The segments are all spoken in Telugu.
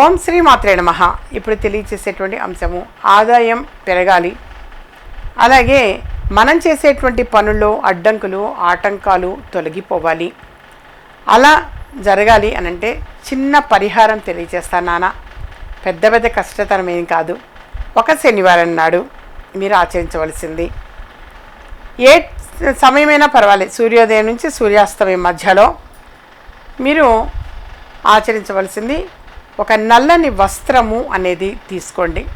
ఓం శ్రీ మాత్రే నమ. ఇప్పుడు తెలియచేసేటువంటి అంశము ఆదాయం పెరగాలి. అలాగే మనం చేసేటువంటి పనుల్లో అడ్డంకులు ఆటంకాలు తొలగిపోవాలి. అలా జరగాలి అనంటే చిన్న పరిహారం తెలియచేస్తాను నాన్న పెద్ద పెద్ద కష్టతరం ఏం కాదు. ఒక శనివారం నాడు మీరు ఆచరించవలసింది. ఏ సమయమైనా పర్వాలేదు. సూర్యోదయం నుంచి సూర్యాస్తమయం మధ్యలో మీరు ఆచరించవలసింది ఒక నల్లని వస్త్రము అనేది తీసుకోండి.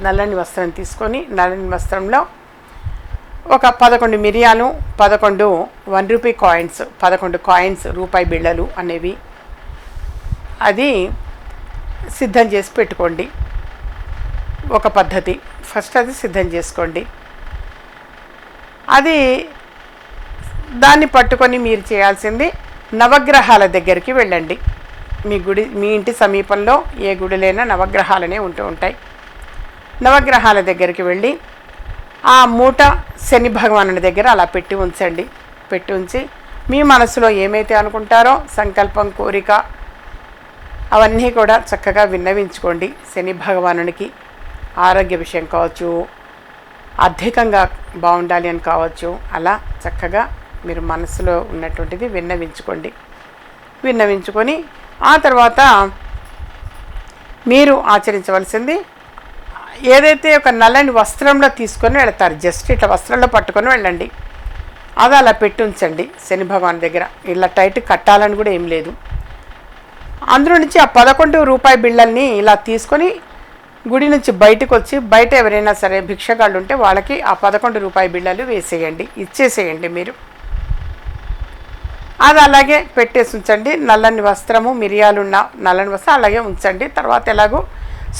నల్లని వస్త్రం తీసుకొని నల్లని వస్త్రంలో ఒక పదకొండు మిరియాలు పదకొండు వన్ రూపీ కాయిన్స్ పదకొండు కాయిన్స్ రూపాయి బిళ్ళలు అనేవి. అది సిద్ధం చేసి పెట్టుకోండి. ఒక పద్ధతి. ఫస్ట్ అది సిద్ధం చేసుకోండి. అది దాన్ని పట్టుకొని మీరు చేయాల్సింది నవగ్రహాల దగ్గరికి వెళ్ళండి. మీ గుడి మీ ఇంటి సమీపంలో ఏ గుడిలైనా నవగ్రహాలనే ఉంటూ ఉంటాయి. నవగ్రహాల దగ్గరికి వెళ్ళి ఆ మూట శని భగవానుడి దగ్గర అలా పెట్టి ఉంచండి. పెట్టి ఉంచి మీ మనసులో ఏమైతే అనుకుంటారో సంకల్పం కోరిక అవన్నీ కూడా చక్కగా విన్నవించుకోండి. శని భగవానునికి ఆరోగ్య విషయం కావచ్చు ఆర్థికంగా బాగుండాలి అని కావచ్చు అలా చక్కగా మీరు మనసులో ఉన్నటువంటిది విన్నవించుకోండి. విన్నవించుకొని ఆ తర్వాత మీరు ఆచరించవలసింది ఏదైతే ఒక నల్లని వస్త్రంలో తీసుకొని వెళతారు జస్ట్ ఇట్లా వస్త్రంలో పట్టుకొని వెళ్ళండి. అది అలా పెట్టి ఉంచండి శని భగవాన్ దగ్గర. ఇలా టైట్ కట్టాలని కూడా ఏం లేదు. అందులో నుంచి ఆ పదకొండు రూపాయి బిళ్ళల్ని ఇలా తీసుకొని గుడి నుంచి బయటకు వచ్చి బయట ఎవరైనా సరే భిక్షగాళ్ళు ఉంటే వాళ్ళకి ఆ పదకొండు రూపాయి బిళ్ళలు వేసేయండి. ఇచ్చేసేయండి మీరు. అది అలాగే పెట్టేసి ఉంచండి. నల్లని వస్త్రము మిరియాలున్న నల్లని వస్త్రం అలాగే ఉంచండి. తర్వాత ఎలాగో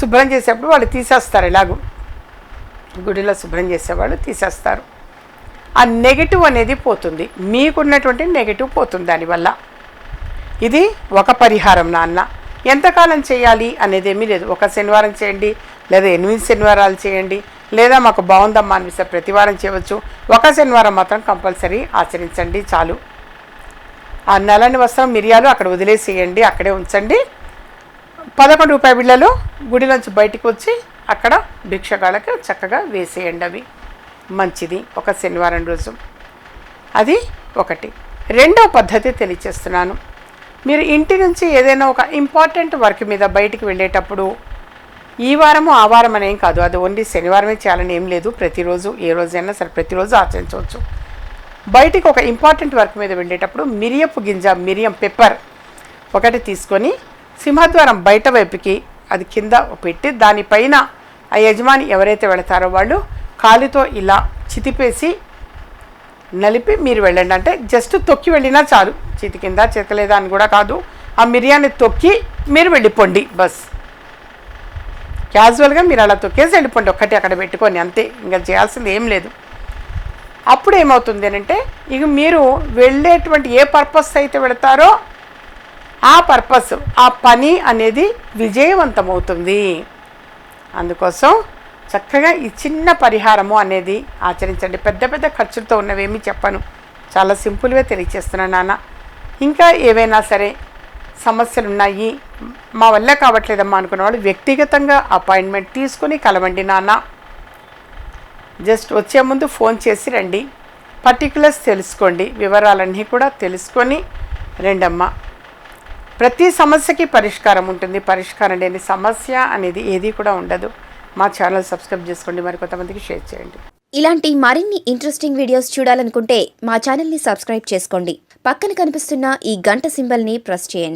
శుభ్రం చేసేప్పుడు వాళ్ళు తీసేస్తారు. ఎలాగో గుడిలో శుభ్రం చేసేవాళ్ళు తీసేస్తారు. ఆ నెగిటివ్ అనేది పోతుంది. మీకున్నటువంటి నెగిటివ్ పోతుంది దానివల్ల. ఇది ఒక పరిహారం నాన్న. ఎంతకాలం చేయాలి అనేది ఏమీ లేదు. ఒక శనివారం చేయండి లేదా ఎనిమిది శనివారాలు చేయండి లేదా మాకు బాగుందమ్మా అనిపిస్తే ప్రతివారం చేయవచ్చు. ఒక శనివారం మాత్రం కంపల్సరీ ఆచరించండి. చాలు. ఆ నల్లని వస్త్రం మిరియాలు అక్కడ వదిలేసేయండి అక్కడే ఉంచండి. పదకొండు రూపాయ బిళ్ళలు గుడి నుంచి బయటికి వచ్చి అక్కడ భిక్షగాళ్ళకి చక్కగా వేసేయండి అవి. మంచిది. ఒక శనివారం రోజు. అది ఒకటి. రెండో పద్ధతి తెలియచేస్తున్నాను. మీరు ఇంటి నుంచి ఏదైనా ఒక ఇంపార్టెంట్ వర్క్ మీద బయటికి వెళ్ళేటప్పుడు ఈ వారము ఆ వారం అనేం కాదు. అది ఓన్లీ శనివారమే చేయాలని ఏం లేదు. ప్రతిరోజు ఏ రోజైనా సరే ప్రతిరోజు ఆచరించవచ్చు. బయటికి ఒక ఇంపార్టెంట్ వర్క్ మీద వెళ్ళేటప్పుడు మిరియపు గింజ మిరియం పెప్పర్ ఒకటి తీసుకొని సింహద్వారం బయట వైపుకి అది కింద పెట్టి దానిపైన ఆ యజమాని ఎవరైతే వెళతారో వాళ్ళు కాలితో ఇలా చితిపేసి నలిపి మీరు వెళ్ళండి. అంటే జస్ట్ తొక్కి వెళ్ళినా చాలు. చితి కింద చితకలేదా అని కూడా కాదు. ఆ మిరియాన్ని తొక్కి మీరు వెళ్ళిపోండి బస్. క్యాజువల్గా మీరు అలా తొక్కేసి వెళ్ళిపోండి. ఒక్కటి అక్కడ పెట్టుకొని అంతే. ఇంకా చేయాల్సింది ఏం లేదు. అప్పుడు ఏమవుతుంది అంటే ఇక మీరు వెళ్ళేటువంటి ఏ పర్పస్ అయితే వెళతారో ఆ పర్పస్ ఆ పని అనేది విజయవంతమవుతుంది. అందుకోసం చక్కగా ఈ చిన్న పరిహారము అనేది ఆచరించండి. పెద్ద పెద్ద ఖర్చులతో ఉన్నవేమీ చెప్పను. చాలా సింపుల్గా తెలియచేస్తున్నాను నాన్న. ఇంకా ఏవైనా సరే సమస్యలు ఉన్నాయి మా వల్ల కావట్లేదమ్మా అనుకున్న వాళ్ళు వ్యక్తిగతంగా అపాయింట్మెంట్ తీసుకొని కలవండి నాన్న. జస్ట్ వచ్చే ముందు ఫోన్ చేసి రండి. పర్టికులర్స్ తెలుసుకోండి. వివరాలన్నీ కూడా తెలుసుకొని రెండమ్మ. ప్రతి సమస్యకి పరిష్కారం ఉంటుంది. పరిష్కారం లేని సమస్య అనేది ఏది కూడా ఉండదు. మా ఛానల్ సబ్స్క్రైబ్ చేసుకోండి. మరి కొంతమందికి షేర్ చేయండి. ఇలాంటి మరిన్ని ఇంట్రెస్టింగ్ వీడియోస్ చూడాలనుకుంటే మా ఛానల్ని సబ్స్క్రైబ్ చేసుకోండి. పక్కన కనిపిస్తున్న ఈ గంట సింబల్ని ప్రెస్ చేయండి.